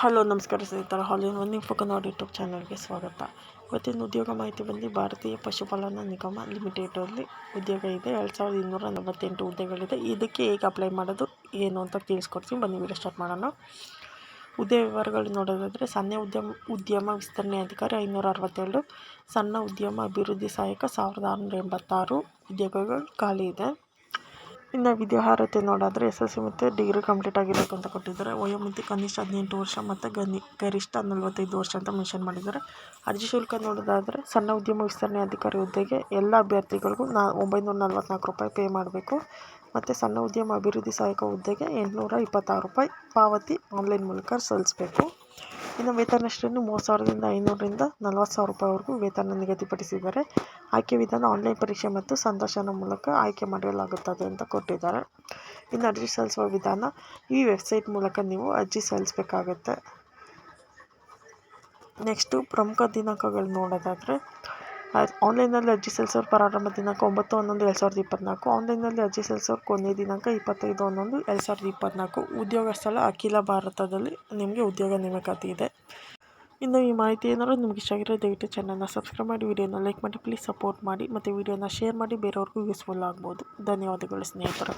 Hello, ನಮಸ್ಕಾರ ಸ್ನೇಹಿತರೆ. ಹಾಲಿನ ಒಂದು ಫೋಕನಾಡ್ ಯೂಟ್ಯೂಬ್ ಚಾನಲ್ಗೆ ಸ್ವಾಗತ. ಇವತ್ತಿನ ಉದ್ಯೋಗ ಮಾಹಿತಿ ಬಂದು ಭಾರತೀಯ ಪಶುಪಾಲನಾ ನಿಗಮ ಲಿಮಿಟೆಡಲ್ಲಿ ಉದ್ಯೋಗ ಇದೆ. ಎರಡು ಸಾವಿರದ ಇನ್ನೂರ ನಲವತ್ತೆಂಟು ಹುದ್ದೆಗಳಿದೆ. ಇದಕ್ಕೆ ಹೇಗೆ ಅಪ್ಲೈ ಮಾಡೋದು, ಏನು ಅಂತ ತಿಳಿಸ್ಕೊಡ್ತೀನಿ. ಬನ್ನಿ, ವಿಡಿಯೋ ಸ್ಟಾರ್ಟ್ ಮಾಡೋಣ. ಹುದ್ದೆ ವಿವರಗಳು ನೋಡೋದಾದರೆ, ಸಣ್ಣ ಉದ್ಯಮ ಉದ್ಯಮ ವಿಸ್ತರಣೆ ಅಧಿಕಾರಿ ಐನೂರ ಅರವತ್ತೇಳು ಸಣ್ಣ ಉದ್ಯಮ ಅಭಿವೃದ್ಧಿ ಸಹಾಯಕ ಸಾವಿರದ ಆರುನೂರ ಎಂಬತ್ತಾರು ಉದ್ಯೋಗಗಳು ಖಾಲಿ ಇದೆ. ಇನ್ನು ವಿದ್ಯಾರ್ಹತೆ ನೋಡಿದ್ರೆ ಎಸ್ ಎಲ್ ಸಿ ಮತ್ತು ಡಿಗ್ರಿ ಕಂಪ್ಲೀಟ್ ಆಗಿರಬೇಕು ಅಂತ ಕೊಟ್ಟಿದ್ದಾರೆ. ವಯೋಮಿತಿ ಕನಿಷ್ಠ ಹದಿನೆಂಟು ವರ್ಷ ಮತ್ತು ಗನಿ, ಗರಿಷ್ಠ ನಲವತ್ತೈದು ವರ್ಷ ಅಂತ ಮೆನ್ಷನ್ ಮಾಡಿದ್ದಾರೆ. ಅರ್ಜಿ ಶುಲ್ಕ ನೋಡೋದಾದರೆ ಸಣ್ಣ ಉದ್ಯಮ ವಿಸ್ತರಣೆ ಅಧಿಕಾರಿ ಹುದ್ದೆಗೆ ಎಲ್ಲ ಅಭ್ಯರ್ಥಿಗಳಿಗೂ ನಾ, ಒಂಬೈನೂರ ನಲ್ವತ್ನಾಲ್ಕು ರೂಪಾಯಿ ಪೇ ಮಾಡಬೇಕು. ಮತ್ತು ಸಣ್ಣ ಉದ್ಯಮ ಅಭಿವೃದ್ಧಿ ಸಹಾಯಕ ಹುದ್ದೆಗೆ ಎಂಟುನೂರ ಇಪ್ಪತ್ತಾರು ರೂಪಾಯಿ ಪಾವತಿ ಆನ್ಲೈನ್ ಮೂಲಕ ಸಲ್ಲಿಸಬೇಕು. ಇನ್ನು ವೇತನ ಶ್ರೇಣಿ ಮೂವತ್ತು ಸಾವಿರದಿಂದ ಐನೂರರಿಂದ ನಲವತ್ತು ಸಾವಿರ ರೂಪಾಯಿವರೆಗೂ ವೇತನ ನಿಗದಿಪಡಿಸಿದ್ದಾರೆ. ಆಯ್ಕೆ ವಿಧಾನ ಆನ್ಲೈನ್ ಪರೀಕ್ಷೆ ಮತ್ತು ಸಂದರ್ಶನ ಮೂಲಕ ಆಯ್ಕೆ ಮಾಡಲಾಗುತ್ತದೆ ಅಂತ ಕೊಟ್ಟಿದ್ದಾರೆ. ಇನ್ನು ಅರ್ಜಿ ಸಲ್ಲಿಸುವ ವಿಧಾನ, ಈ ವೆಬ್ಸೈಟ್ ಮೂಲಕ ನೀವು ಅರ್ಜಿ ಸಲ್ಲಿಸಬೇಕಾಗತ್ತೆ. ನೆಕ್ಸ್ಟು ಪ್ರಮುಖ ದಿನಾಂಕಗಳು ನೋಡೋದಾದರೆ ಆನ್ಲೈನಲ್ಲಿ ಅರ್ಜಿ ಸಲ್ಲಿಸೋರು ಪ್ರಾರಂಭ ದಿನಾಂಕ ಒಂಬತ್ತು ಹನ್ನೊಂದು ಎರಡು ಸಾವಿರದ ಇಪ್ಪತ್ತ್ನಾಲ್ಕು ಆನ್ಲೈನಲ್ಲಿ ಅರ್ಜಿ ಸಲ್ಲಿಸೋರು ಕೊನೆಯ ದಿನಾಂಕ ಇಪ್ಪತ್ತೈದು ಹನ್ನೊಂದು ಎರಡು ಸಾವಿರದ ಇಪ್ಪತ್ತ್ನಾಲ್ಕು ಉದ್ಯೋಗ ಸ್ಥಳ ಅಖಿಲ ಭಾರತದಲ್ಲಿ ನಿಮಗೆ ಉದ್ಯೋಗ ನೇಮಕಾತಿ ಇದೆ. ಇನ್ನು ಈ ಮಾಹಿತಿ ಏನಾದರೂ ನಿಮ್ಗೆ ಇಷ್ಟ ಆಗಿರೋ ದಯವಿಟ್ಟು ಚಾನಲ್ನ ಸಬ್ಸ್ಕ್ರೈಬ್ ಮಾಡಿ ವಿಡಿಯೋನ ಲೈಕ್ ಮಾಡಿ ಪ್ಲೀಸ್ ಸಪೋರ್ಟ್ ಮಾಡಿ, ಮತ್ತು ವಿಡಿಯೋನ ಶೇರ್ ಮಾಡಿ, ಬೇರೆಯವ್ರಿಗೂ ಯೂಸ್ಫುಲ್ ಆಗ್ಬೋದು. ಧನ್ಯವಾದಗಳು ಸ್ನೇಹಿತರೆ.